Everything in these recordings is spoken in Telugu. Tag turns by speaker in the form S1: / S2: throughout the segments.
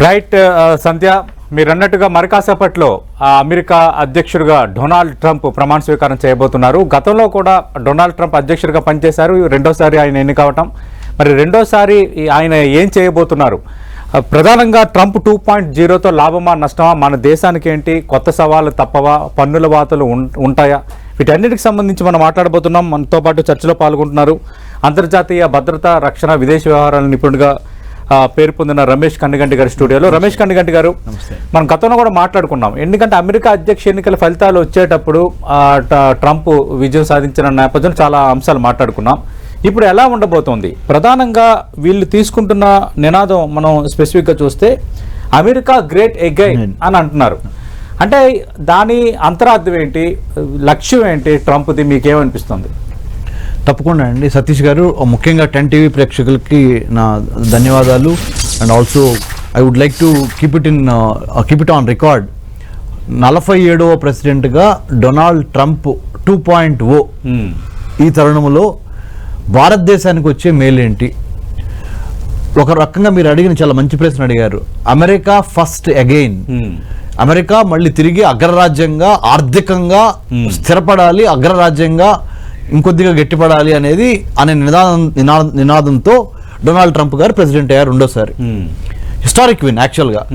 S1: రైట్ సంధ్య మీరు అన్నట్టుగా మరికాసేపట్లో అమెరికా అధ్యక్షుడిగా డొనాల్డ్ ట్రంప్ ప్రమాణ స్వీకారం చేయబోతున్నారు. గతంలో కూడా డొనాల్డ్ ట్రంప్ అధ్యక్షుడిగా పనిచేశారు. రెండోసారి ఆయన ఎన్నికవటం మరి రెండోసారి ఆయన ఏం చేయబోతున్నారు? ప్రధానంగా ట్రంప్ టూ పాయింట్ జీరోతో లాభమా నష్టమా మన దేశానికి ఏంటి? కొత్త సవాళ్ళు తప్పవా? పన్నుల వాతలు ఉంటాయా? వీటన్నిటికి సంబంధించి మనం మాట్లాడబోతున్నాం. మనతో పాటు చర్చలో పాల్గొంటున్నారు. అంతర్జాతీయ భద్రత రక్షణ విదేశీ వ్యవహారాల నిపుణుడిగా పేరు పొందిన రమేష్ కన్నిగంటి గారి స్టూడియోలో. రమేష్ కన్నిగంటి గారు మనం గతంలో కూడా మాట్లాడుకున్నాం. ఎందుకంటే అమెరికా అధ్యక్ష ఎన్నికల ఫలితాలు వచ్చేటప్పుడు ట్రంప్ విజయం సాధించిన నేపథ్యంలో చాలా అంశాలు మాట్లాడుకున్నాం. ఇప్పుడు ఎలా ఉండబోతోంది? ప్రధానంగా వీళ్ళు తీసుకుంటున్న నినాదం మనం స్పెసిఫిక్గా చూస్తే అమెరికా గ్రేట్ ఎగైన్ అని అంటున్నారు. అంటే దాని అంతరార్థం ఏంటి? లక్ష్యం ఏంటి ట్రంప్ది? మీకేమనిపిస్తుంది?
S2: తప్పకుండా అండి. సతీష్ గారు ముఖ్యంగా టెన్ టీవీ ప్రేక్షకులకి నా ధన్యవాదాలు. And also I would like to keep it in keep it on record నలభై ఏడవ ప్రెసిడెంట్గా Donald Trump two point oh
S1: hmm.
S2: ఈ తరుణంలో భారతదేశానికి వచ్చే మేలేంటి? ఒక రకంగా మీరు అడిగిన చాలా మంచి ప్రశ్న అడిగారు. America first again.
S1: మ్మ్.
S2: అమెరికా మళ్ళీ తిరిగి అగ్రరాజ్యంగా ఆర్థికంగా స్థిరపడాలి అగ్రరాజ్యంగా ఇంకొద్దిగా గట్టిపడాలి అనేది అనే నినాదం నినాద- నినాదంతో డొనాల్డ్ ట్రంప్ గారు ప్రెసిడెంట్ అయ్యారు రెండోసారి. హిస్టారిక్ విన్ యాక్చువల్గా.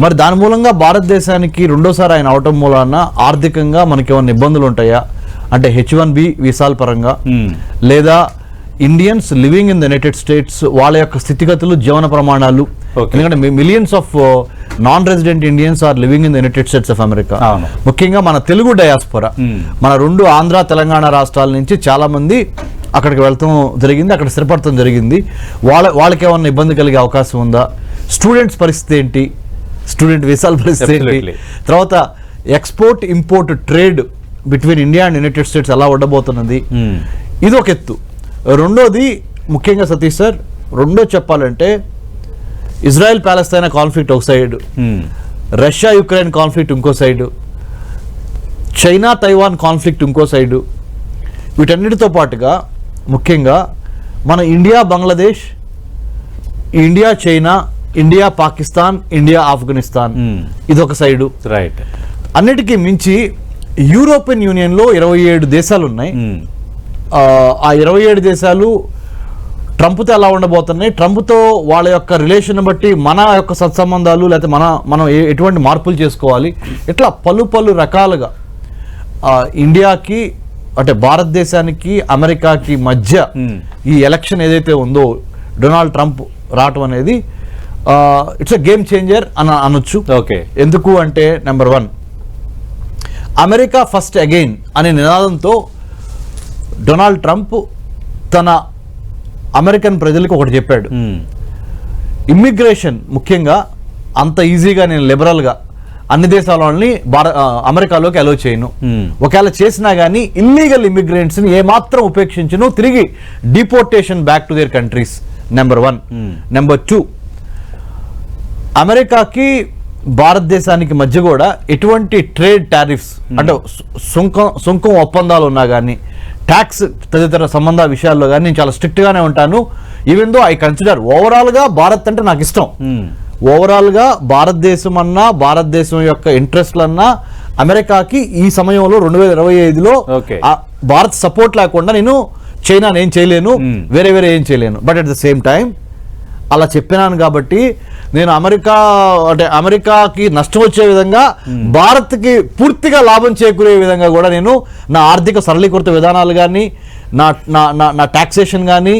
S2: మరి దాని మూలంగా భారతదేశానికి రెండోసారి ఆయన అవటం మూలాన ఆర్థికంగా మనకి ఏమైనా ఇబ్బందులు ఉంటాయా అంటే హెచ్ వన్ బి వీసాల పరంగా. లేదా Indians living in the United States వాళ్ళ యొక్క స్థితిగతులు జీవన ప్రమాణాలు. ఎందుకంటే millions of non resident Indians are living in the United States of America. ముఖ్యంగా మన తెలుగు డయాస్పొరా. మన రెండు ఆంధ్ర తెలంగాణ రాష్ట్రాల నుంచి చాలా మంది అక్కడికి వెళ్తాం జరిగింది అక్కడ స్థిరపడటం జరిగింది వాళ్ళ వాళ్ళకి ఏమన్నా ఇబ్బంది కలిగే అవకాశం ఉందా స్టూడెంట్స్ పరిస్థితి ఏంటి స్టూడెంట్ వీసాల పరిస్థితి ఏంటి. తర్వాత export import trade between India and United States ఎలా ఉండబోతున్నది. ఇది ఒక ఎత్తు రెండోది ముఖ్యంగా సతీష్ సార్ రెండో చెప్పాలంటే ఇజ్రాయెల్ ప్యాలెస్తైనా కాన్ఫ్లిక్ట్ ఒక సైడ్. రష్యా యుక్రెయిన్ కాన్ఫ్లిక్ట్ ఇంకో సైడు చైనా తైవాన్ కాన్ఫ్లిక్ట్ ఇంకో సైడు. వీటన్నిటితో పాటుగా ముఖ్యంగా మన India Bangladesh India China India Pakistan India Afghanistan. ఇదొక సైడు.
S1: రైట్.
S2: అన్నిటికీ మించి యూరోపియన్ యూనియన్లో ఇరవై ఏడు దేశాలు ఉన్నాయి ఆ ఇరవై ఏడు దేశాలు ట్రంప్తో ఎలా ఉండబోతున్నాయి? ట్రంప్తో వాళ్ళ యొక్క రిలేషన్ బట్టి మన యొక్క సత్సంబంధాలు లేకపోతే మన మనం ఎటువంటి మార్పులు చేసుకోవాలి? ఇట్లా పలు పలు రకాలుగా ఇండియాకి అంటే భారతదేశానికి అమెరికాకి మధ్య
S1: Hmm.
S2: ఈ ఎలక్షన్ ఏదైతే ఉందో డొనాల్డ్ ట్రంప్ రావటం అనేది ఇట్స్ అ గేమ్ చేంజర్ అని అనొచ్చు.
S1: ఓకే.
S2: ఎందుకు అంటే number one America first again అనే నినాదంతో డొనాల్డ్ ట్రంప్ తన అమెరికన్ ప్రజలకు ఒకటి చెప్పాడు.
S1: మ్మ్.
S2: ఇమ్మిగ్రేషన్ ముఖ్యంగా అంత ఈజీగా నేను లిబరల్గా అన్ని దేశాల వాళ్ళని భార ఆ, అమెరికాలోకి అలో చేయను. ఒకవేళ చేసినా కానీ ఇల్లీగల్ ఇమిగ్రెంట్స్ని ఏమాత్రం ఉపేక్షించను. తిరిగి deportation back to their countries number one. Number two అమెరికాకి భారతదేశానికి మధ్య కూడా ఎటువంటి ట్రేడ్ టారిఫ్స్ అంటే సుంకం సుంకం ఒప్పందాలు ఉన్నా కానీ ట్యాక్స్ తదితర సంబంధ విషయాల్లో కానీ నేను చాలా స్ట్రిక్ట్గానే ఉంటాను ఈవెన్ దో ఐ కన్సిడర్ ఓవరాల్గా భారత్ అంటే నాకు ఇష్టం. ఓవరాల్గా భారతదేశం అన్నా భారతదేశం యొక్క ఇంట్రెస్ట్లన్నా అమెరికాకి ఈ సమయంలో రెండు వేల ఇరవై ఐదులో. భారత్ సపోర్ట్ లేకుండా నేను చైనా ఏం చేయలేను
S1: Hmm.
S2: వేరే వేరే ఏం చేయలేను but at the same time అలా చెప్పినాను కాబట్టి నేను అమెరికా అంటే అమెరికాకి నష్టం వచ్చే విధంగా భారత్కి పూర్తిగా లాభం చేకూరే విధంగా కూడా నేను నా ఆర్థిక సరళీకృత విధానాలు కానీ నా నా నా టాక్సేషన్ కానీ.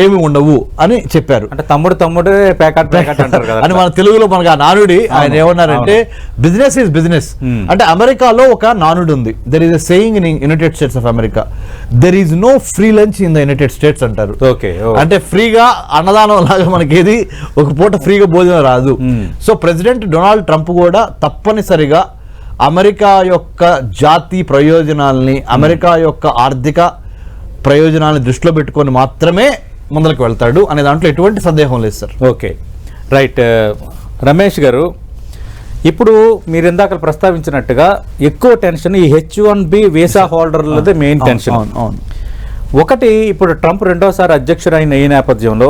S2: ఏమి ఉండవు అని చెప్పారు
S1: అంటే తమ్ముడు తమ్ముడే ప్యాకెట్ ప్యాకెట్ అంటారు కదా
S2: అని మన తెలుగులో మనకు ఆ నానుడి ఆయన ఏమన్నారంటే బిజినెస్ ఈజ్ బిజినెస్. అంటే అమెరికాలో ఒక నానుడు ఉంది there is saying in United States of America there is no free lunch in the United States అంటారు
S1: ఓకే.
S2: అంటే ఫ్రీగా అన్నదానం లాగా మనకి ఏది ఒక పూట ఫ్రీగా భోజనం రాదు
S1: Hmm.
S2: So president Donald Trump కూడా తప్పనిసరిగా అమెరికా యొక్క జాతి ప్రయోజనాల్ని అమెరికా యొక్క ఆర్థిక ప్రయోజనాలను దృష్టిలో పెట్టుకొని మాత్రమే ముందరకు వెళ్తాడు అనే దాంట్లో ఎటువంటి సందేహం లేదు సార్.
S1: ఓకే. రైట్ రమేష్ గారు ఇప్పుడు మీరు ఇందాక ప్రస్తావించినట్టుగా ఎక్కువ టెన్షన్ ఈ హెచ్ వన్ బి వీసా హోల్డర్లదే మెయిన్ టెన్షన్.
S2: అవును
S1: ఒకటి ఇప్పుడు ట్రంప్ రెండోసారి అధ్యక్షుడైన ఈ నేపథ్యంలో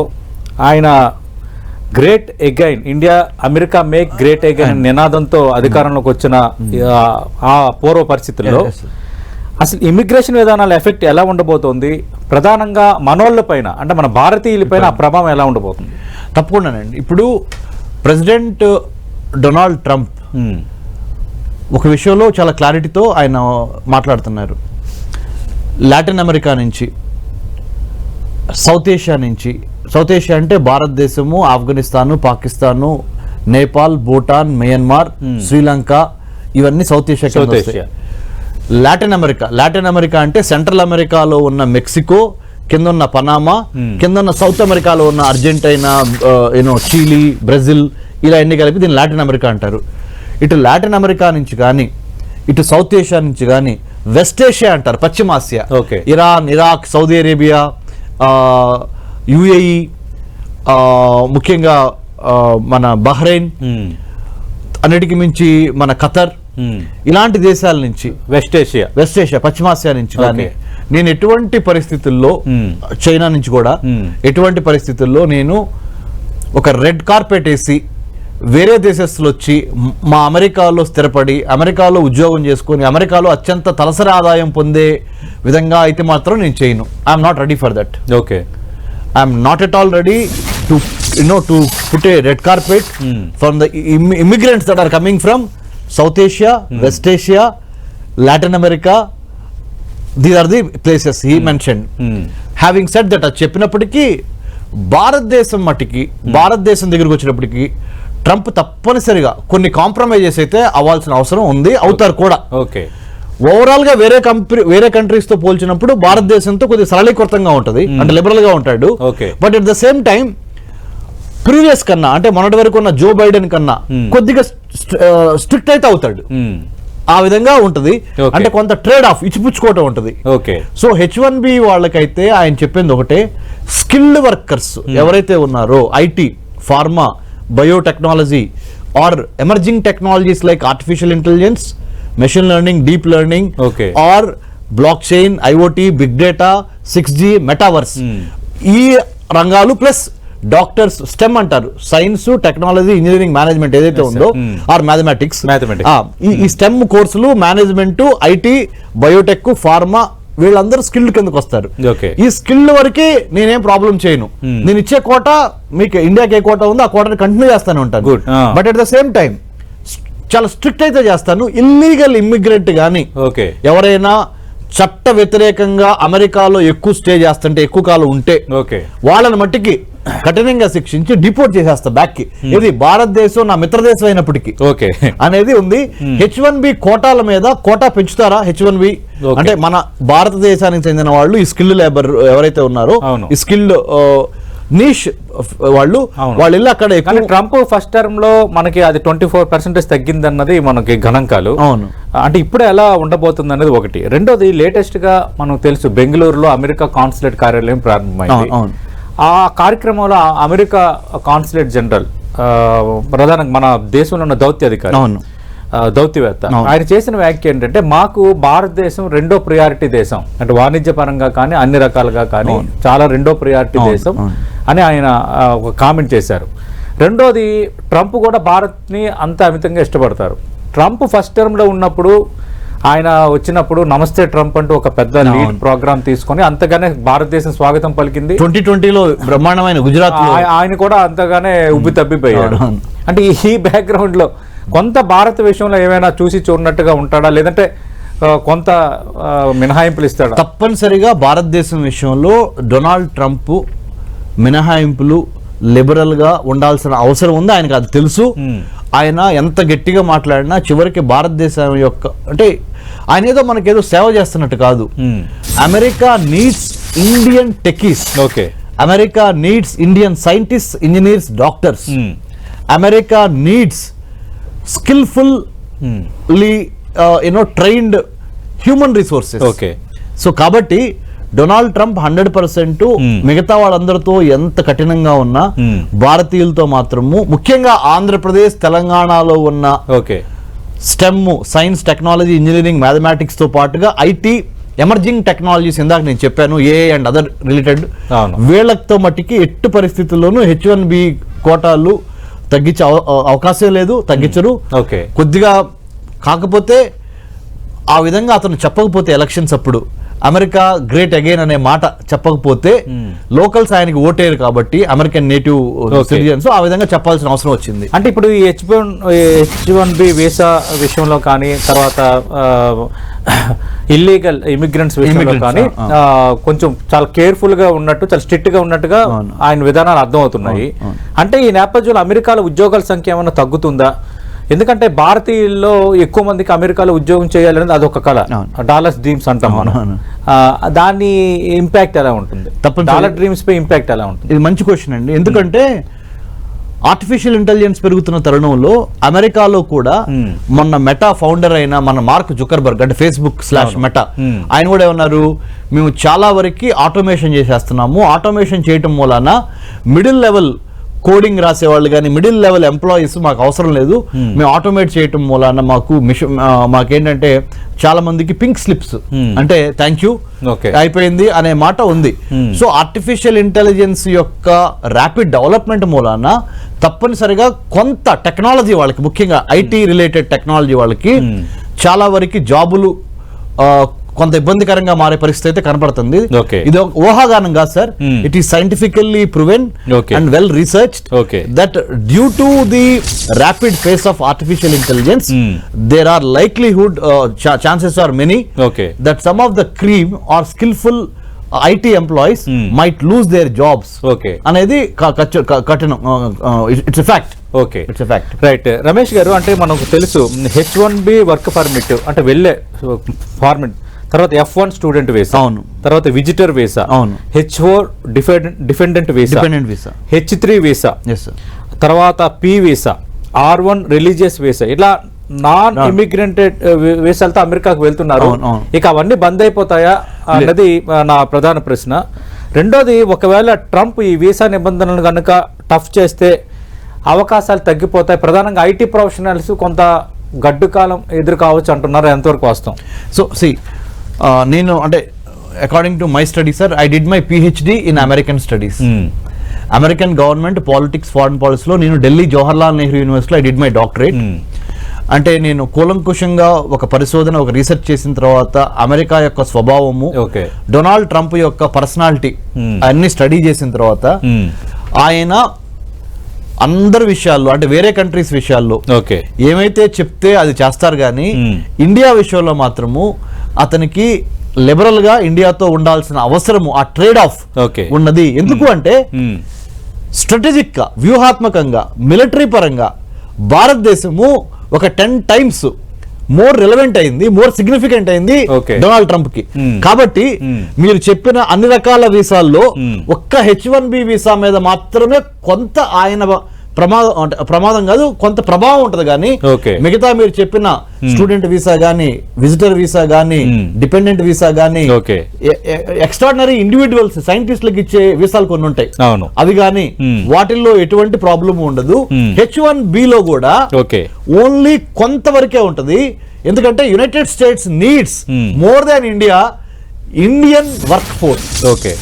S1: ఆయన great again India America make great again నినాదంతో అధికారంలోకి వచ్చిన ఆ, ఆ పూర్వ పరిస్థితుల్లో. అసలు ఇమిగ్రేషన్ విధానాల ఎఫెక్ట్ ఎలా ఉండబోతోంది? ప్రధానంగా మనోళ్ళ పైన అంటే మన భారతీయుల పైన ఆ ప్రభావం ఎలా ఉండబోతుంది?
S2: తప్పకుండానండి ఇప్పుడు ప్రెసిడెంట్ డొనాల్డ్ ట్రంప్ ఒక విషయంలో చాలా క్లారిటీతో ఆయన మాట్లాడుతున్నారు. లాటిన్ అమెరికా నుంచి సౌత్ ఏషియా నుంచి సౌత్ ఏషియా అంటే భారతదేశము ఆఫ్ఘనిస్తాను పాకిస్తాను నేపాల్ భూటాన్ మయన్మార్. శ్రీలంక ఇవన్నీ South Asia. Latin America Latin America అంటే సెంట్రల్ అమెరికాలో ఉన్న మెక్సికో కింద ఉన్న పనామా
S1: Hmm.
S2: కింద ఉన్న సౌత్ అమెరికాలో ఉన్న అర్జెంటైనా యూనో చీలీ బ్రెజిల్ ఇలా అన్ని కలిపి దీన్ని లాటిన్ అమెరికా అంటారు ఇటు లాటిన్ అమెరికా నుంచి కానీ ఇటు సౌత్ ఏషియా నుంచి కానీ వెస్ట్ ఏషియా అంటారు పశ్చిమాసియా. Iran Iraq Saudi Arabia UAE ముఖ్యంగా మన బహ్రెయిన్
S1: ఉమ్,
S2: అన్నిటికీ మించి మన ఖతర్ ఇలాంటి దేశాల నుంచి
S1: వెస్ట్ ఏషియా
S2: వెస్ట్ ఏషియా పశ్చిమాసియా నుంచి కానీ. నేను ఎటువంటి పరిస్థితుల్లో
S1: Hmm.
S2: చైనా నుంచి కూడా
S1: Hmm.
S2: ఎటువంటి పరిస్థితుల్లో నేను ఒక రెడ్ కార్పెట్ వేసి వేరే దేశస్తులు వచ్చి మ్- అమెరికాలో స్థిరపడి అమెరికాలో ఉద్యోగం చేసుకొని అమెరికాలో అత్యంత తలసరి ఆదాయం పొందే విధంగా అయితే మాత్రం నేను చేయను I'm not ready for that
S1: okay
S2: I'm not at all ready to you know to put a red carpet
S1: Hmm.
S2: From the immigrants that are coming from South Asia West Asia Latin America these are the places he mention having set that అది చెప్పినప్పటికీ భారతదేశం మట్టికి భారతదేశం దగ్గరికి వచ్చినప్పటికీ ట్రంప్ తప్పనిసరిగా కొన్ని కాంప్రమైజెస్ అయితే అవ్వాల్సిన అవసరం ఉంది అవుతారు కూడా.
S1: ఓకే.
S2: ఓవరాల్గా వేరే కంపెనీ వేరే కంట్రీస్తో పోల్చినప్పుడు భారతదేశంతో కొద్దిగా సరళీకృతంగా ఉంటది అంటే లిబరల్గా ఉంటాడు. But at the same time previous కన్నా అంటే మొన్నటి వరకు ఉన్న జో బైడెన్ కన్నా
S1: Hmm.
S2: కొద్దిగా స్ట్రిక్ట్ అయితే అవుతాడు.
S1: ఉమ్,
S2: ఆ విధంగా ఉంటది. అంటే కొంత ట్రేడ్ ఆఫ్ ఇచ్చిపుచ్చుకోవటం ఉంటది.
S1: Okay
S2: so H one B వాళ్ళకైతే ఆయన చెప్పింది ఒకటే స్కిల్డ్ వర్కర్స్ ఎవరైతే ఉన్నారో IT pharma biotechnology or emerging technologies like artificial intelligence machine learning deep learning. Or block chain IoT big data six G metaverse
S1: Hmm.
S2: ఈ రంగాలు ప్లస్ డాక్టర్స్ స్టెమ్ అంటారు సైన్స్ టెక్నాలజీ ఇంజనీరింగ్ మేనేజ్మెంట్ ఏదైతే ఉందో
S1: Hmm.
S2: Or mathematics. ఈ స్టెమ్ కోర్సులు మేనేజ్మెంట్ ఐటీ బయోటెక్ ఫార్మా వీళ్ళందరూ స్కిల్ కిందకు వస్తారు. ఈ స్కిల్ వరకే నేనేం ప్రాబ్లం చేయను
S1: Hmm.
S2: నేను ఇచ్చే కోట మీకు ఇండియాకి ఏ కోట ఉందో ఆ కోటని కంటిన్యూ చేస్తాను ఉంటాను. But at the same time చాలా స్ట్రిక్ట్ అయితే చేస్తాను ఇల్లీగల్ ఇమ్మిగ్రెంట్ కానీ
S1: ఓకే
S2: ఎవరైనా చట్ట వ్యతిరేకంగా అమెరికాలో ఎక్కువ స్టే చేస్తుంటే ఎక్కువ కాలం ఉంటే
S1: ఓకే
S2: వాళ్ళని మట్టికి కఠినంగా శిక్షించి డిపోర్ట్ చేసేస్తా బ్యాక్కి ఇది భారతదేశం నా మిత్రదేశం అయినప్పటికీ
S1: ఓకే
S2: అనేది ఉంది హెచ్ వన్ బి కోటాల మీద కోటా పెంచుతారా హెచ్ వన్ బి. అంటే మన భారతదేశానికి చెందిన వాళ్ళు ఈ స్కిల్ లేబర్ ఎవరైతే ఉన్నారో. ఈ స్కిల్ నీష్ వాళ్ళు. వాళ్ళు వెళ్ళి అక్కడ
S1: ట్రంప్ ఫస్ట్ టర్మ్లో మనకి అది ట్వంటీ ఫోర్ పర్సెంటేజ్ తగ్గిందన్నది మనకి గణాంకాలు
S2: అవును.
S1: అంటే ఇప్పుడు ఎలా ఉండబోతుంది అనేది ఒకటి రెండోది లేటెస్ట్గా మనకు తెలుసు బెంగళూరులో అమెరికా కాన్సులేట్ కార్యాలయం ప్రారంభమైంది. ఆ కార్యక్రమంలో అమెరికా కాన్సులేట్ జనరల్ ఆ, ప్రధానంగా మన దేశంలో ఉన్న దౌత్య అధికారి
S2: అవును.
S1: దౌత్యవేత్త. ఆయన చేసిన వ్యాఖ్య ఏంటంటే మాకు భారతదేశం రెండో ప్రియారిటీ దేశం అంటే వాణిజ్య పరంగా కానీ అన్ని రకాలుగా కానీ చాలా రెండో ప్రియారిటీ దేశం. అని ఆయన ఒక కామెంట్ చేశారు రెండోది ట్రంప్ కూడా భారత్ని అంత అమితంగా ఇష్టపడతారు ట్రంప్ ఫస్ట్ టర్మ్లో ఉన్నప్పుడు ఆయన వచ్చినప్పుడు నమస్తే ట్రంప్ అంటూ ఒక పెద్ద లీడ్ ప్రోగ్రామ్ తీసుకొని అంతగానే భారతదేశం స్వాగతం పలికింది.
S2: ట్వంటీ ట్వంటీలో బ్రహ్మాండమైన గుజరాత్
S1: ఆయన కూడా అంతగానే ఉబ్బి తబ్బిపోయాడు.
S2: అవును.
S1: అంటే ఈ బ్యాక్గ్రౌండ్లో కొంత భారత విషయంలో ఏమైనా చూసి చూడనట్టుగా ఉంటాడా? లేదంటే కొంత మినహాయింపులు ఇస్తాడా?
S2: తప్పనిసరిగా భారతదేశం విషయంలో డొనాల్డ్ ట్రంప్ మినహాయింపులు లిబరల్గా ఉండాల్సిన అవసరం ఉంది ఆయనకు అది తెలుసు. ఆయన ఎంత గట్టిగా మాట్లాడినా చివరికి భారతదేశం యొక్క అంటే ఆయన ఏదో మనకేదో సేవ చేస్తున్నట్టు కాదు. America needs Indian techies
S1: okay
S2: America needs Indian scientist engineers doctors. America needs skillful
S1: Hmm.
S2: You know trained human resources
S1: okay
S2: so కాబట్టి డొనాల్డ్ ట్రంప్ హండ్రెడ్ పర్సెంట్. మిగతా వాళ్ళందరితో ఎంత కఠినంగా ఉన్నా. భారతీయులతో మాత్రము ముఖ్యంగా ఆంధ్రప్రదేశ్ తెలంగాణలో ఉన్న
S1: okay
S2: STEM science technology engineering మ్యాథమెటిక్స్తో పాటుగా ఐటీ ఎమర్జింగ్ టెక్నాలజీస్ ఇందాక నేను చెప్పాను ఏ అండ్ అదర్ రిలేటెడ్. వీళ్ళతో మట్టికి ఎట్టు పరిస్థితుల్లోనూ హెచ్ వన్ బి కోటాలు తగ్గించే అవ- అవకాశం లేదు తగ్గించరు
S1: ఓకే
S2: కొద్దిగా కాకపోతే ఆ విధంగా అతను చెప్పకపోతే ఎలక్షన్స్ అప్పుడు అమెరికా గ్రేట్ అగైన్ అనే మాట చెప్పకపోతే లోకల్స్ ఆయనకి ఓటేరు కాబట్టి అమెరికన్ నేటివ్
S1: Okay.
S2: సిటిజన్స్ ఆ విధంగా చెప్పాల్సిన అవసరం వచ్చింది.
S1: అంటే ఇప్పుడు ఈ H one H one B visa విషయంలో కానీ తర్వాత ఇల్లీగల్ ఇమిగ్రెంట్స్ విషయంలో కానీ
S2: ఆ,
S1: కొంచెం చాలా కేర్ఫుల్గా ఉన్నట్టు చాలా స్ట్రిక్ట్గా ఉన్నట్టుగా. ఆయన విధానాలు అర్థమవుతున్నాయి. అంటే ఈ నేపథ్యంలో అమెరికాలో ఉద్యోగాల సంఖ్య ఏమైనా తగ్గుతుందా? ఎందుకంటే భారతీయుల్లో ఎక్కువ మందికి అమెరికాలో ఉద్యోగం చేయాలనేది అదొక కళ. డాలర్స్ డ్రీమ్స్ అంటాం మనం. దాని ఇంపాక్ట్ ఎలా ఉంటుంది?
S2: తప్పనిసరి-
S1: డాలర్ డ్రీమ్స్ పై ఇంపాక్ట్ ఎలా ఉంటుంది?
S2: ఇది మంచి క్వశ్చన్ అండి. ఎందుకంటే ఆర్టిఫిషియల్ ఇంటెలిజెన్స్ పెరుగుతున్న తరుణంలో అమెరికాలో కూడా. మొన్న మెటా ఫౌండర్ అయిన మన మార్క్ జుకర్బర్గ్ అంటే ఫేస్బుక్ స్లాష్ మెటా. ఆయన కూడా ఏమన్నారు? మేము చాలా వరకు ఆటోమేషన్ చేసేస్తున్నాము. ఆటోమేషన్ చేయటం మూలాన మిడిల్ లెవెల్ కోడింగ్ రాసే వాళ్ళు కానీ మిడిల్ లెవెల్ ఎంప్లాయీస్ మాకు అవసరం లేదు మేము ఆటోమేట్ చేయటం మూలాన మాకు మిషన్ మాకేంటంటే చాలా మందికి పింక్ స్లిప్స్
S1: Hmm.
S2: అంటే థ్యాంక్ యూ. అయిపోయింది అనే మాట ఉంది
S1: Hmm.
S2: సో ఆర్టిఫిషియల్ ఇంటెలిజెన్స్ యొక్క ర్యాపిడ్ డెవలప్మెంట్ మూలాన తప్పనిసరిగా కొంత టెక్నాలజీ వాళ్ళకి ముఖ్యంగా ఐటీ రిలేటెడ్ టెక్నాలజీ వాళ్ళకి
S1: Hmm.
S2: చాలా వరకు జాబులు కొంత ఇబ్బందికరంగా మారే పరిస్థితి అయితే కనపడుతుంది
S1: Okay.
S2: ఇది ఒక ఊహాగానం కాదు sir. It is scientifically proven. And well research. That due to the rapid phase of artificial intelligence. There are likelihood chances are many the cream or skillful uh, IT employees
S1: Hmm.
S2: might lose their jobs
S1: Okay.
S2: అనేది కఠినం it's a fact
S1: okay
S2: it's fact
S1: right Ramesh garu అంటే మనకు తెలుసు H one B work permit అంటే వెళ్ళే ఫార్మిట్ తర్వాత ఎఫ్ వన్ స్టూడెంట్ వీసా
S2: అవును.
S1: తర్వాత విజిటర్ వీసా
S2: అవును.
S1: H four dependent visa
S2: dependent visa
S1: H three visa
S2: yes sir
S1: తర్వాత P visa R one religious visa ఇట్లా నాన్. ఇమిగ్రెంటెడ్ వీసాలతో అమెరికాకు వెళ్తున్నారు. ఇక అవన్నీ బంద్ అయిపోతాయా అన్నది నా ప్రధాన ప్రశ్న రెండోది ఒకవేళ ట్రంప్ ఈ వీసా నిబంధనలు కనుక టఫ్ చేస్తే అవకాశాలు తగ్గిపోతాయి ప్రధానంగా ఐటీ ప్రొఫెషనల్స్ కొంత గడ్డు కాలం ఎదురు కావచ్చు అంటున్నారు ఎంతవరకు వాస్తవం
S2: సో సి నేను అంటే according to my study sir I did my PhD in American studies American government politics foreign పాలసీలో నేను ఢిల్లీ జవహర్లాల్ నెహ్రూ యూనివర్సిటీలో I did my doctorate
S1: Hmm.
S2: అంటే నేను కూలంకుషంగా ఒక పరిశోధన ఒక రీసెర్చ్ చేసిన తర్వాత అమెరికా యొక్క స్వభావము
S1: ఓకే
S2: డొనాల్డ్ ట్రంప్ యొక్క పర్సనాలిటీ
S1: Hmm.
S2: అన్ని స్టడీ చేసిన తర్వాత ఆయన అందరి విషయాల్లో అంటే వేరే కంట్రీస్ విషయాల్లో
S1: ఓకే
S2: ఏమైతే చెప్తే అది చేస్తారు కానీ
S1: Hmm.
S2: ఇండియా విషయంలో మాత్రము అతనికి లిబరల్గా ఇండియాతో ఉండాల్సిన అవసరము ఆ ట్రేడ్ ఆఫ్. ఉన్నది ఎందుకు అంటే స్ట్రాటజిక్గా వ్యూహాత్మకంగా మిలిటరీ పరంగా భారతదేశము ఒక టెన్ టైమ్స్ మోర్ రిలవెంట్ అయింది మోర్ సిగ్నిఫికెంట్ అయింది. డొనాల్డ్ ట్రంప్కి
S1: Hmm.
S2: కాబట్టి
S1: Hmm.
S2: మీరు చెప్పిన అన్ని రకాల వీసాల్లో
S1: Hmm.
S2: ఒక్క హెచ్ వన్ బి వీసా మీద మాత్రమే కొంత ఆయన ప్రమాదం అంటే ప్రమాదం కాదు కొంత ప్రభావం ఉంటది కానీ. మిగతా మీరు చెప్పిన స్టూడెంట్ వీసా గానీ విజిటర్ వీసా గానీ. డిపెండెంట్ వీసా గానీ. ఎక్స్ట్రాడినరీ ఇండివిజువల్స్ సైంటిస్టులకు ఇచ్చే వీసాలు కొన్ని ఉంటాయి అవి కానీ. వాటిల్లో ఎటువంటి ప్రాబ్లం ఉండదు. హెచ్ వన్లో కూడా
S1: ఓకే
S2: ఓన్లీ కొంతవరకే ఉంటది ఎందుకంటే United States needs. More than India Indian work force
S1: okay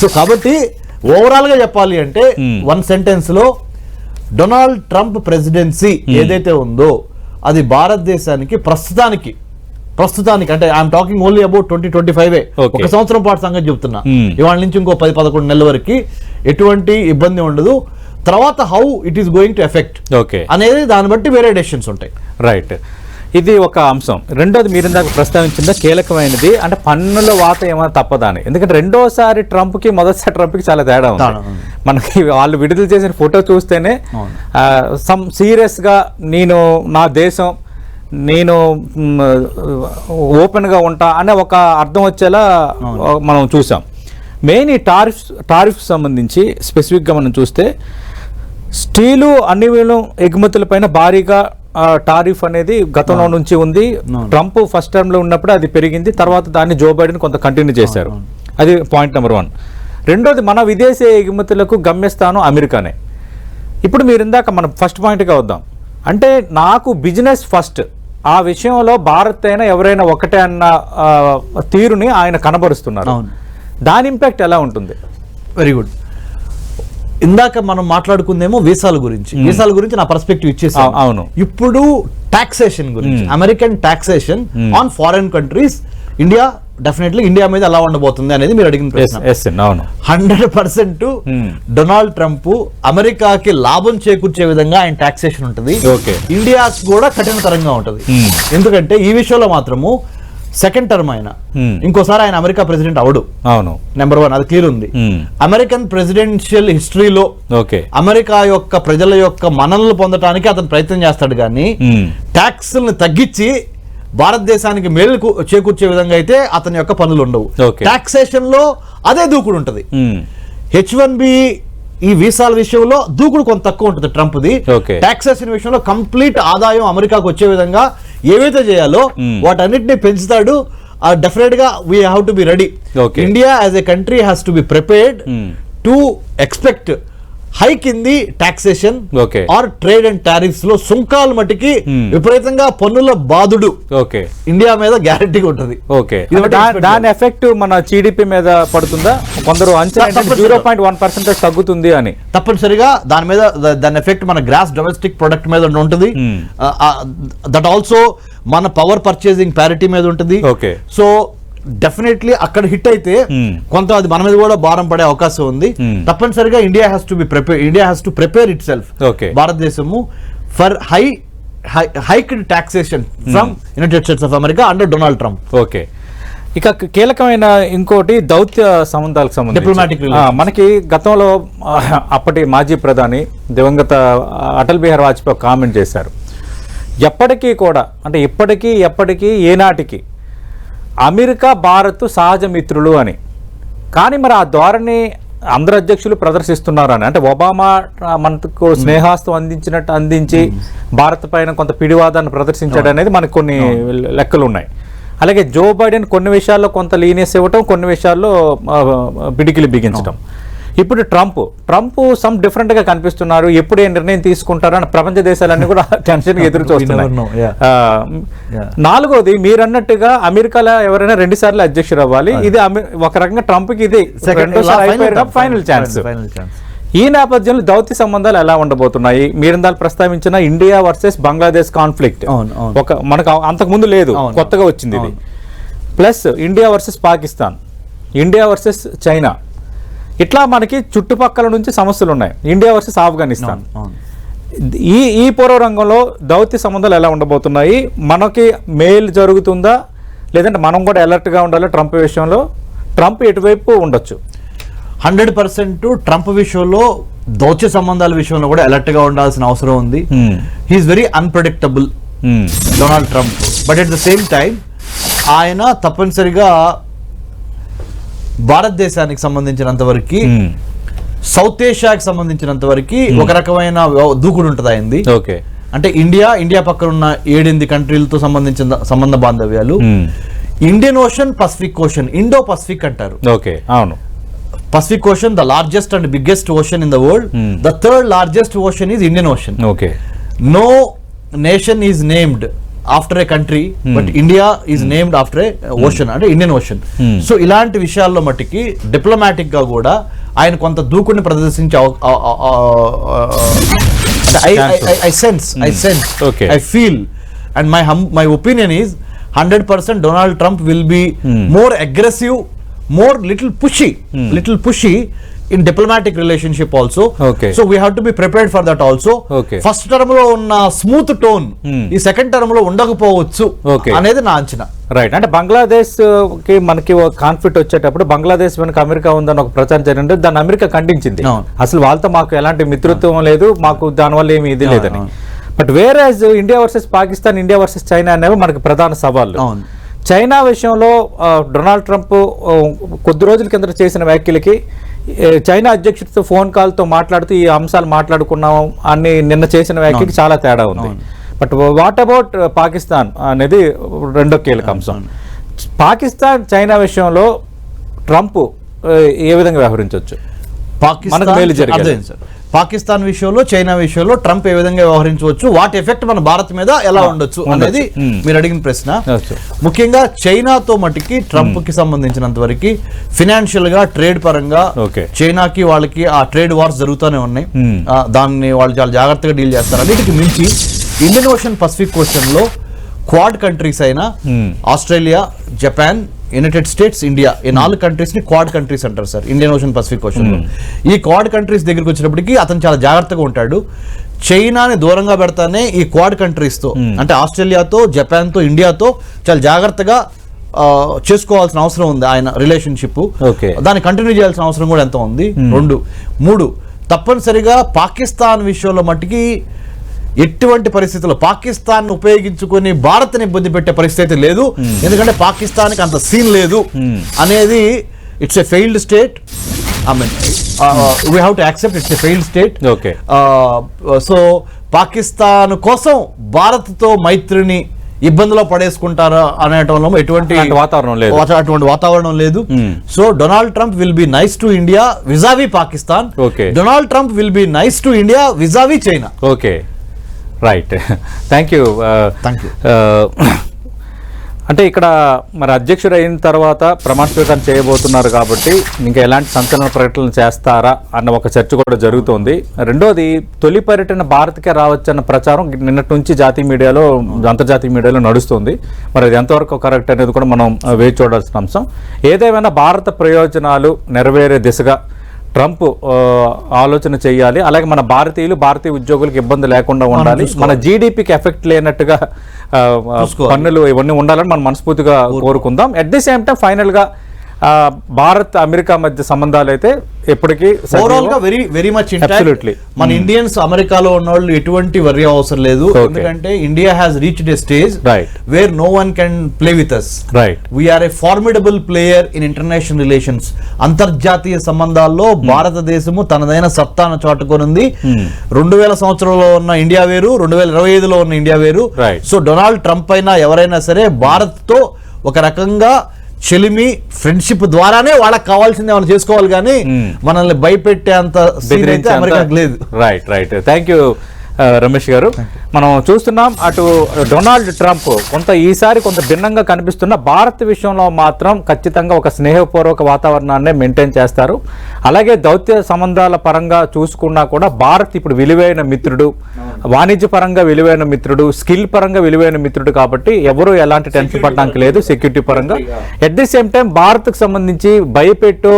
S2: so కాబట్టి ఓవరాల్గా చెప్పాలి అంటే. వన్ సెంటెన్స్లో డొనాల్డ్ ట్రంప్ ప్రెసిడెన్సీ ఏదైతే ఉందో అది భారతదేశానికి ప్రస్తుతానికి ప్రస్తుతానికి అంటే I'm talking only about twenty twenty five. ఒక సంవత్సరం పాటు సంగతి చెప్తున్నా.
S1: Hmm.
S2: ఇవాళ నుంచి ఇంకో పది పదకొండు నెలల వరకు ఎటువంటి ఇబ్బంది ఉండదు. తర్వాత how it is going to effect
S1: okay
S2: అనేది దాన్ని బట్టి వేరే డెసిషన్స్ ఉంటాయి.
S1: రైట్ ఇది ఒక అంశం. రెండోది మీరు ఇందాక ప్రస్తావించింది కీలకమైనది. అంటే పన్నుల వాత ఏమైనా తప్పదా అని ఎందుకంటే రెండోసారి ట్రంప్కి మొదటిసారి ట్రంప్కి చాలా తేడా ఉంది. మనకి వాళ్ళు విడుదల చేసిన ఫోటో చూస్తేనే సమ్ సీరియస్గా నేను నా దేశం నేను ఓపెన్గా ఉంటా అనే ఒక అర్థం వచ్చేలా మనం చూసాం. మెయిన్ ఈ టారిఫ్ టారిఫ్ సంబంధించి స్పెసిఫిక్గా మనం చూస్తే స్టీలు అన్ని వేలు ఎగుమతులపైన భారీగా టారిఫ్ అనేది గతంలో నుంచి ఉంది. ట్రంప్ ఫస్ట్ టర్మ్లో ఉన్నప్పుడు అది పెరిగింది. తర్వాత దాన్ని జో బైడెన్ కొంత కంటిన్యూ చేశారు. అది పాయింట్ నెంబర్ వన్ రెండోది మన విదేశీ ఎగుమతులకు గమ్యస్థానం అమెరికానే. ఇప్పుడు మీరు ఇందాక మనం ఫస్ట్ పాయింట్గా వద్దాం. అంటే నాకు బిజినెస్ ఫస్ట్ ఆ విషయంలో భారత్ అయినా ఎవరైనా ఒకటే అన్న తీరుని ఆయన కనబరుస్తున్నారు. దాని ఇంపాక్ట్ ఎలా ఉంటుంది?
S2: వెరీ గుడ్ ఇందాక మనం మాట్లాడుకుందేమో వీసాల గురించి. వీసాల గురించి నా పర్స్పెక్టివ్ ఇచ్చేసాను.
S1: అవు- అవును.
S2: ఇప్పుడు టాక్సేషన్ గురించి. American taxation on foreign countries India definitely India మీద ఎలా ఉండబోతుంది అనేది మీరు అడిగిన ప్రశ్న.
S1: అవును.
S2: Hundred percent. డొనాల్డ్ ట్రంప్ అమెరికాకి లాభం చేకూర్చే విధంగా ఆయన టాక్సేషన్ ఉంటుంది. ఇండియా కూడా కఠినతరంగా ఉంటుంది. ఎందుకంటే ఈ విషయంలో మాత్రము సెకండ్ టర్మ్ ఆయన. ఇంకోసారి ఆయన అమెరికా ప్రెసిడెంట్ అవడు
S1: అవును
S2: నెంబర్ వన్ అది క్లియర్ ఉంది. అమెరికన్ ప్రెసిడెన్షియల్ హిస్టరీలో
S1: ఓకే
S2: అమెరికా యొక్క ప్రజల యొక్క మనల్ని పొందడానికి అతను ప్రయత్నం చేస్తాడు కానీ. ట్యాక్స్ని తగ్గించి భారతదేశానికి మేలు చేకూర్చే విధంగా అయితే అతని యొక్క పనులు ఉండవు. టాక్సేషన్లో అదే దూకుడు ఉంటుంది. హెచ్ వన్ బి ఈ వీసాల విషయంలో దూకుడు కొంత తక్కువ ఉంటుంది ట్రంప్ది. టాక్సేషన్ విషయంలో కంప్లీట్ ఆదాయం అమెరికాకు వచ్చే విధంగా ఏవైతే చేయాలో
S1: Hmm.
S2: వాటన్నిటిని పెంచుతాడు డెఫినెట్గా we have to be ready. India as a country has to be prepared. To expect hike in the taxation. Or trade and టారిఫ్స్లో సుంకాలు మటుకి
S1: Hmm.
S2: విపరీతంగా పన్నుల బాధుడు
S1: ఓకే
S2: ఇండియా మీద గ్యారంటీగా ఉంటుంది
S1: ఓకే దాని ఎఫెక్ట్ మన జీడిపి మీద పడుతుందా కొందరు అంచనా. జీరో పాయింట్ వన్ పర్సెంటేజ్ తగ్గుతుంది అని
S2: తప్పనిసరిగా దాని మీద దాని ఎఫెక్ట్ మన గ్రాస్ డొమెస్టిక్ ప్రొడక్ట్ మీద ఉంటుంది
S1: Hmm.
S2: దట్ ఆల్సో మన పవర్ పర్చేసింగ్ ప్యారిటీ మీద ఉంటుంది. సో డెఫినెట్లీ అక్కడ హిట్ అయితే
S1: Hmm.
S2: కొంత అది మన మీద కూడా భారం పడే అవకాశం ఉంది
S1: Hmm.
S2: తప్పనిసరిగా India has to be prepare India has to prepare itself. భారతదేశము for high hiked taxation from United States of America under Donald Trump
S1: okay ఇక కీలకమైన ఇంకోటి దౌత్య సంబంధాలకు సంబంధించి
S2: relations.
S1: మనకి గతంలో అప్పటి మాజీ ప్రధాని దివంగత అటల్ బిహారీ వాజ్పేయి కామెంట్ చేశారు ఎప్పటికీ కూడా అంటే ఇప్పటికీ ఎప్పటికీ ఏనాటికి అమెరికా భారత్ సహజ మిత్రులు అని. కానీ మరి ఆ ధోరణి అందరు అధ్యక్షులు ప్రదర్శిస్తున్నారు అని అంటే ఒబామా మనకు స్నేహాస్తం అందించినట్టు అందించి భారత్ పైన కొంత పిడివాదాన్ని ప్రదర్శించాడు అనేది మనకు కొన్ని లెక్కలు ఉన్నాయి అలాగే జో బైడెన్ కొన్ని విషయాల్లో కొంత లీనియస్ ఇవ్వటం కొన్ని విషయాల్లో పిడికిలి బిగించడం ఇప్పుడు ట్రంప్ ట్రంప్ సమ్ డిఫరెంట్గా కనిపిస్తున్నారు ఎప్పుడు ఏ నిర్ణయం తీసుకుంటారు అని ప్రపంచ దేశాలన్నీ కూడా టెన్షన్ ఎదురు చూస్తున్నాయి.
S2: Yeah.
S1: నాలుగోది మీరు అన్నట్టుగా అమెరికాలో ఎవరైనా రెండు సార్లు అధ్యక్షుడు అవ్వాలి. ఇది ఒక రకంగా ట్రంప్కి ఇది ఫైనల్ ఛాన్స్
S2: ఫైనల్ ఛాన్స్
S1: ఈ నేపథ్యంలో దౌత్య సంబంధాలు ఎలా ఉండబోతున్నాయి? మీరు ఇందాక ప్రస్తావించిన ఇండియా వర్సెస్ బంగ్లాదేశ్ కాన్ఫ్లిక్ట్. ఒక మనకు అంతకు ముందు లేదు. కొత్తగా వచ్చింది ఇది. Plus India versus Pakistan. India versus China. ఇట్లా మనకి చుట్టుపక్కల నుంచి సమస్యలు ఉన్నాయి ఇండియా వర్సెస్ ఆఫ్ఘనిస్తాన్ ఈ ఈ పూర్వ రంగంలో దౌత్య సంబంధాలు ఎలా ఉండబోతున్నాయి? మనకి మేల్ జరుగుతుందా? లేదంటే మనం కూడా అలర్ట్గా ఉండాలి ట్రంప్ విషయంలో? ట్రంప్ ఎటువైపు ఉండొచ్చు?
S2: హండ్రెడ్ పర్సెంట్ ట్రంప్ విషయంలో దౌత్య సంబంధాల విషయంలో కూడా అలర్ట్గా ఉండాల్సిన అవసరం ఉంది. He's very unpredictable. Donald Trump but at the same time ఆయన తప్పనిసరిగా భారతదేశానికి సంబంధించినంత వరకు. సౌత్ ఏషియాకి సంబంధించినంత వరకు ఒక రకమైన దూకుడు ఉంటుంది అయింది
S1: ఓకే
S2: అంటే ఇండియా ఇండియా పక్కన ఉన్న ఏడెనిమిది కంట్రీలతో సంబంధించిన సంబంధ బాంధవ్యాలు. Indian Ocean Pacific Ocean Indo Pacific అంటారు
S1: ఓకే అవును
S2: Ocean, the largest and biggest ocean in the world.
S1: Hmm.
S2: The third largest ocean is Indian Ocean.
S1: Okay
S2: No nation is named after a country but India is named after a ocean అంటే ఇండియన్ ఓషన్ సో ఇలాంటి విషయాల్లో మట్టికి డిప్లొమాటిక్గా కూడా ఆయన కొంత దూకుడిని ప్రదర్శించే
S1: I
S2: sense I sense I feel and my my opinion is hundred percent Donald
S1: Trump
S2: will be more aggressive more little pushy little pushy relationship also.
S1: Okay.
S2: So we have to be prepared for that also.
S1: Okay.
S2: First టర్మ్లో ఉన్న స్మూత్ టోన్
S1: Hmm.
S2: ఈ సెకండ్ టర్మ్లో ఉండకపోవచ్చు. అనేది నా అంచనా
S1: రైట్ అంటే బంగ్లాదేశ్కి మనకి ఒక కాన్ఫ్లిక్ట్ వచ్చేటప్పుడు బంగ్లాదేశ్ వెనుక అమెరికా ఉందని ఒక ప్రచారం జరిగింది దాన్ని అమెరికా ఖండించింది. అసలు వాళ్ళతో మాకు ఎలాంటి మిత్రత్వం లేదు మాకు దానివల్ల ఏమి ఇది లేదని. బట్ వేరే India versus Pakistan India versus China అనేవి మనకి ప్రధాన సవాళ్ళు. చైనా విషయంలో డొనాల్డ్ ట్రంప్ కొద్ది రోజుల కింద చేసిన వ్యాఖ్యలకి చైనా అధ్యక్షుడితో ఫోన్ కాల్తో మాట్లాడుతూ ఈ అంశాలు మాట్లాడుకున్నాం అని నిన్న చేసిన వ్యాఖ్యకి చాలా తేడా ఉంది. బట్ వాట్ అబౌట్ పాకిస్తాన్ అనేది రెండో కీలక అంశం. పాకిస్తాన్ చైనా విషయంలో ట్రంప్ ఏ విధంగా వ్యవహరించవచ్చు
S2: పాకిస్తాన్ పాకిస్తాన్ విషయంలో చైనా విషయంలో ట్రంప్ ఏ విధంగా వ్యవహరించవచ్చు వాటి ఎఫెక్ట్ మన భారత్ మీద ఎలా ఉండొచ్చు అనేది. మీరు అడిగిన ప్రశ్న. ముఖ్యంగా చైనాతో మటుకి ట్రంప్కి సంబంధించినంత వరకు ఫినాన్షియల్గా ట్రేడ్ పరంగా. చైనాకి వాళ్ళకి ఆ ట్రేడ్ వార్స్ జరుగుతూనే ఉన్నాయి దాన్ని వాళ్ళు చాలా జాగ్రత్తగా డీల్ చేస్తారు అన్నిటికి మించి ఇండియన్ ఓషన్ పసిఫిక్ ఓషన్లో క్వాడ్ కంట్రీస్ అయినా. Australia Japan United States India ఈ నాలుగు కంట్రీస్ని క్వాడ్ కంట్రీస్ అంటారు sir Indian Ocean Pacific Ocean ఈ క్వాడ్ కంట్రీస్ దగ్గరికి వచ్చినప్పటికీ అతను చాలా జాగ్రత్తగా ఉంటాడు. చైనాని దూరంగా పెడతానే ఈ క్వాడ్ కంట్రీస్తో అంటే ఆస్ట్రేలియాతో జపాన్తో ఇండియాతో చాలా జాగ్రత్తగా చేసుకోవాల్సిన అవసరం ఉంది ఆయన రిలేషన్షిప్. దాన్ని కంటిన్యూ చేయాల్సిన అవసరం కూడా ఎంత ఉంది. రెండు. మూడు. తప్పనిసరిగా పాకిస్తాన్ విషయంలో మట్టికి ఎటువంటి పరిస్థితుల్లో పాకిస్తాన్ ఉపయోగించుకొని భారత్ని ఇబ్బంది పెట్టే పరిస్థితి అయితే లేదు ఎందుకంటే పాకిస్తాన్కి అంత సీన్ లేదు అనేది it's a failed state I mean we have to accept it's a failed state
S1: Okay.
S2: So Pakistan కోసం భారత్తో మైత్రిని ఇబ్బందిలో పడేసుకుంటారా అనేటంలో ఎటువంటి
S1: వాతావరణం లేదు.
S2: అటువంటి వాతావరణం లేదు
S1: Hmm.
S2: So Donald Trump will be nice to India vis a vis Pakistan
S1: Okay.
S2: Donald Trump will be nice to India vis a vis China
S1: okay right thank you
S2: Thank you.
S1: అంటే ఇక్కడ మరి అధ్యక్షుడు అయిన తర్వాత ప్రమాణ స్వీకారం చేయబోతున్నారు కాబట్టి ఇంకా ఎలాంటి సంచలన ప్రకటనలు చేస్తారా అన్న ఒక చర్చ కూడా జరుగుతోంది. రెండోది తొలి పర్యటన భారత్కే రావచ్చన్న ప్రచారం నిన్నటి నుంచి జాతీయ మీడియాలో అంతర్జాతీయ మీడియాలో నడుస్తుంది. మరి అది ఎంతవరకు కరెక్ట్ అనేది కూడా మనం ఆ, వేచి చూడాల్సిన అంశం. ఏదేమైనా భారత ప్రయోజనాలు నెరవేరే దిశగా ట్రంప్ ఆలోచన చేయాలి. అలాగే మన భారతీయులు భారతీయ ఉద్యోగులకు ఇబ్బంది లేకుండా ఉండాలి. మన జీడిపికి ఎఫెక్ట్ లేనట్టుగా. పన్నులు ఇవన్నీ ఉండాలని మనం మనస్ఫూర్తిగా కోరుకుందాం. అట్ ది సేమ్ టైం ఫైనల్గా ఆ, భారత్ అమెరికా మధ్య సంబంధాలు అయితే ఎప్పటికీ
S2: ఓవరాల్గా వెరీ వెరీ మచ్
S1: Absolutely.
S2: మన ఇండియన్స్ అమెరికాలో ఉన్న వాళ్ళు ఎటువంటి వర్రీ అవసరం లేదు. ఎందుకంటే India has reached a stage
S1: Right.
S2: Where no one can play with us
S1: right
S2: we're a formidable player in international relations అంతర్జాతీయ సంబంధాల్లో భారతదేశము తనదైన సత్తాను చాటుకొనుంది
S1: Hmm.
S2: రెండు వేల సంవత్సరంలో ఉన్న ఇండియా వేరు రెండు వేల ఇరవై ఐదులో ఉన్న ఇండియా వేరు. సో డొనాల్డ్ ట్రంప్ అయినా ఎవరైనా సరే భారత్తో ఒక రకంగా చెలిమి ఫ్రెండ్షిప్ ద్వారానే వాళ్ళకి కావాల్సింది ఏమైనా చేసుకోవాలి కానీ.
S1: మనల్ని
S2: మనల్ని భయపెట్టే అంత scene అయితే అమెరికాకి లేదు.
S1: Right right thank you Ramesh garu. మనం చూస్తున్నాం అటు డొనాల్డ్ ట్రంప్ కొంత ఈసారి కొంత భిన్నంగా కనిపిస్తున్న భారత్ విషయంలో మాత్రం ఖచ్చితంగా ఒక స్నేహపూర్వక వాతావరణాన్ని మెయింటైన్ చేస్తారు. అలాగే దౌత్య సంబంధాల పరంగా చూసుకున్నా కూడా భారత్ ఇప్పుడు విలువైన మిత్రుడు వాణిజ్య పరంగా విలువైన మిత్రుడు స్కిల్ పరంగా విలువైన మిత్రుడు కాబట్టి ఎవరు ఎలాంటి టెన్షన్ పడడానికి లేదు సెక్యూరిటీ పరంగా. ఎట్ ది సేమ్ టైం భారత్కు సంబంధించి భయపెట్టు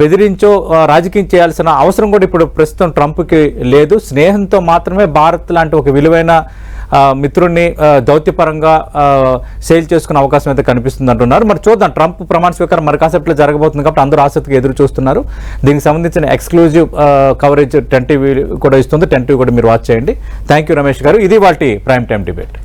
S1: బెదిరించో రాజకీయం చేయాల్సిన అవసరం కూడా ఇప్పుడు ప్రస్తుతం ట్రంప్కి లేదు. స్నేహంతో మాత్రమే భారత్ లాంటి ఒక విలువైన మిత్రుణ్ణి మిత్రుడిని దౌత్యపరంగా సేల్ చేసుకునే అవకాశం అయితే కనిపిస్తుంది అంటున్నారు. మరి చూద్దాం ట్రంప్ ప్రమాణ స్వీకారం మరి కాసేపట్లో జరగబోతుంది కాబట్టి అందరూ ఆసక్తిగా ఎదురు చూస్తున్నారు. దీనికి సంబంధించిన ఎక్స్క్లూజివ్ కవరేజ్ టెన్ టీవీ కూడా ఇస్తుంది. టెన్ టీవీ కూడా మీరు వాచ్ చేయండి. థ్యాంక్ యూ రమేష్ గారు. ఇది వాటి ప్రైమ్ టైం డిబేట్.